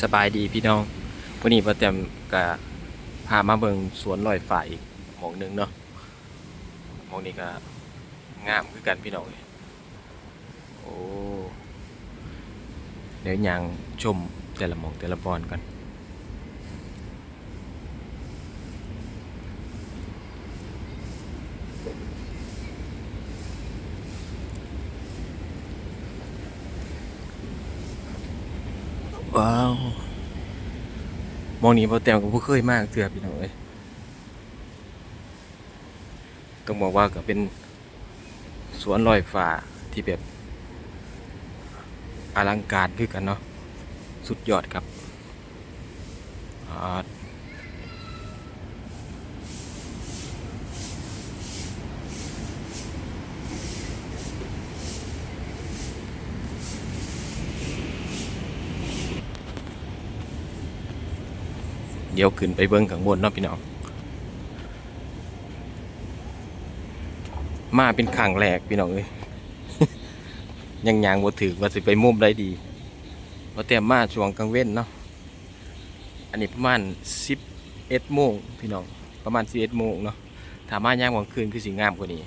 สบายดีพี่น้องวันนี้ป้าเต็มก็พามาเบิงสวนลอยฝ่าอีกหมองหนึงเนาะหมองนี้ก็งามคือกันพี่น้องโอ้เดี๋ยวยังชมแต่ละหมองแต่ละบอนกัน มองนี้ป้าเต็มก็บ่เคยมากเถื่อพี่น้องเอ้ยต้องบอกว่าก็เป็นสวนลอยฟ้าที่แบบอลังการคือกันเนาะสุดยอดครับ เดี๋ยวขึ้นไปเบิ้งข้างบนเนาะพี่น้องมาเป็นขังแหลกพี่น้องเอ้ยยังยางบ่ถือว่าสิไปมุมได้ดีว่าเตรียมมาช่วงกลางเว้นเนาะอันนี้ประมาณ11โมงพี่น้องประมาณ11โมงเนาะถามายามกลางคืนคือสิงามกว่านี้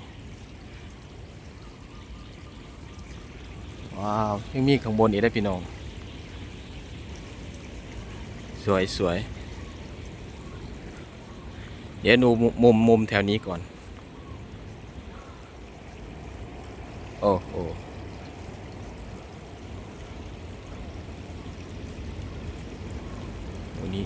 ว้าวยังมีข้างบนอีกได้พี่น้อง สวยสวย เดี๋ยวดูมุมมุมแถวนี้ก่อน โอ้โหวันนี้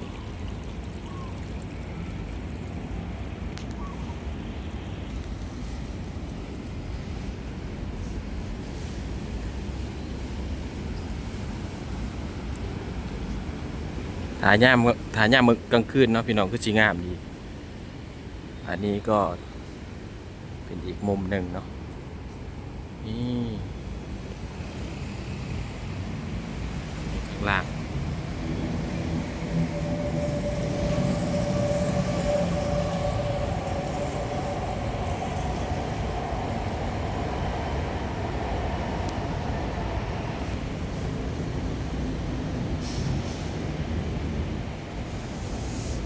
ถ่ายย่ามถ่ายย่ามมือกลางคืนเนาะพี่น้องคือสีงามดี อันนี้ก็เป็นอีกมุมหนึ่งเนาะนี่ข้างล่าง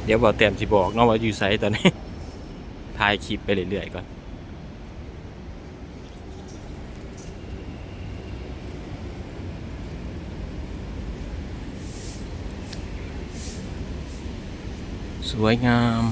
เดี๋ยวบอกเต็มสิบอกเนาะว่าอยู่ไซต์ตอนนี้ ถ่ายคลิปไปเรื่อยๆก่อนสวยงาม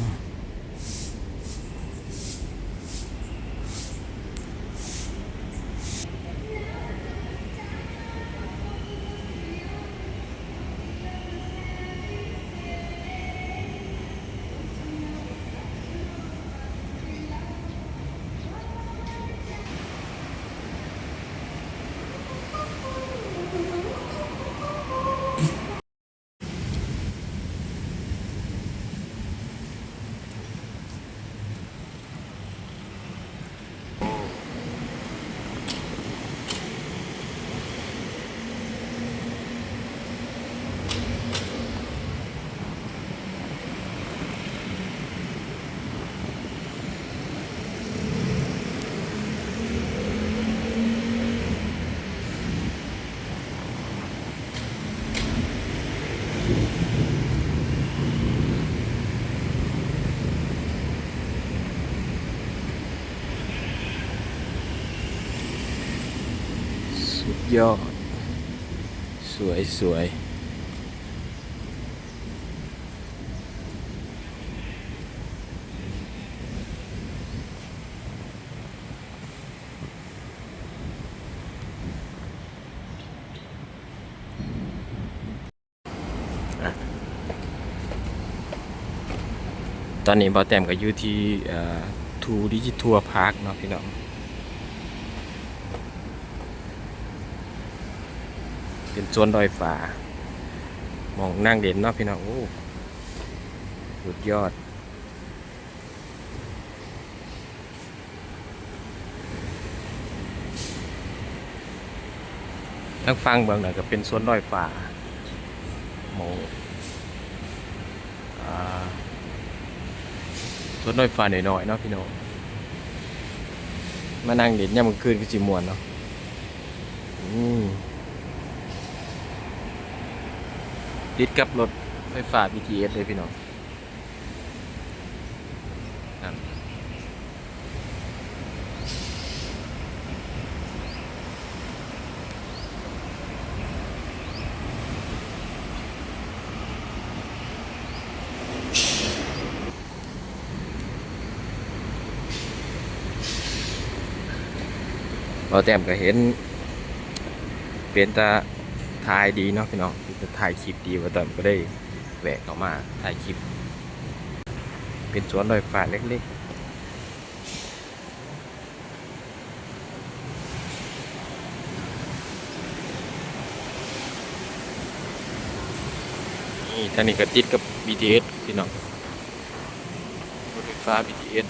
สุด ยอด สวยสวยตอนนี้บอแต้มก็อยู่ที่ทูดิจิทัวพาร์คเนาะพี่น้อง เป็นโซนดอยฟ้ามองนั่งเด่นเนาะพี่น้องโอ้สุดยอด ทั้งฟังเบื้องหน่อยก็เป็นโซนดอยฟ้าโมอ่าโซนดอยฟ้าหน่อยๆเนาะพี่น้องมานั่งเด่นยามกลางคืนก็จิมวนเนาะอืม ติดกับรถไฟฟ้า BTS เลยพี่น้องเราแต้มก็เห็น เป็นตา ถ่ายดีเนาะพี่น้องเป็นตาถ่ายคลิปดีว่าตอนก็ได้แหวะเข้ามาถ่ายคลิป เป็นสวนดอยฟ้าเล็กๆนี่ทานี้ก็ติดกับ BTS พี่น้องรถไฟฟ้า BTS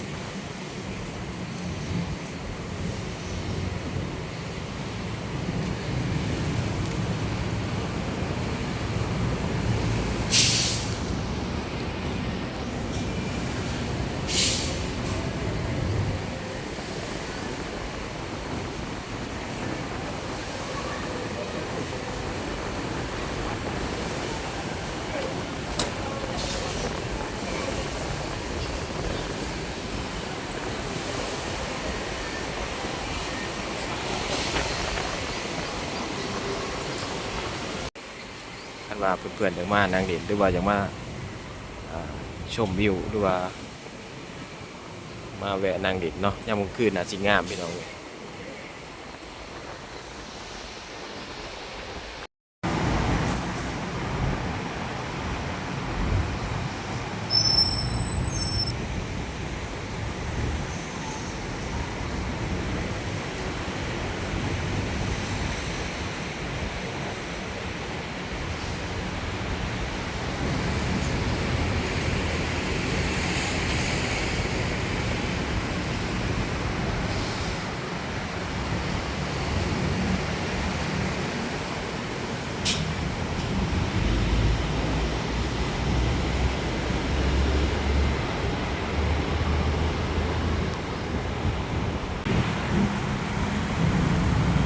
นว่าเพื่อนๆอย่างมานางเด่นหรือว่าอย่างมาชมวิวหรือว่า มาแวะนางเด่นเนาะยามกลางคืนน่ะสิงามพี่น้องเว้ย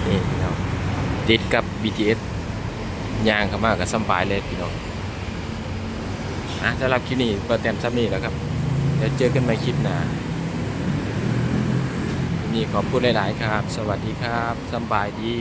นี่พี่น้อง ติดกับ BTS ยางเข้ามากับสำบายเลยพี่น้องนะสำหรับคลิปนี้ก็เต็มซ้ำนี้แล้วครับ เดี๋ยวเจอกันใหม่คลิปหน้านี่ขอพูดหลาย ๆ ครับ สวัสดีครับสำบายดี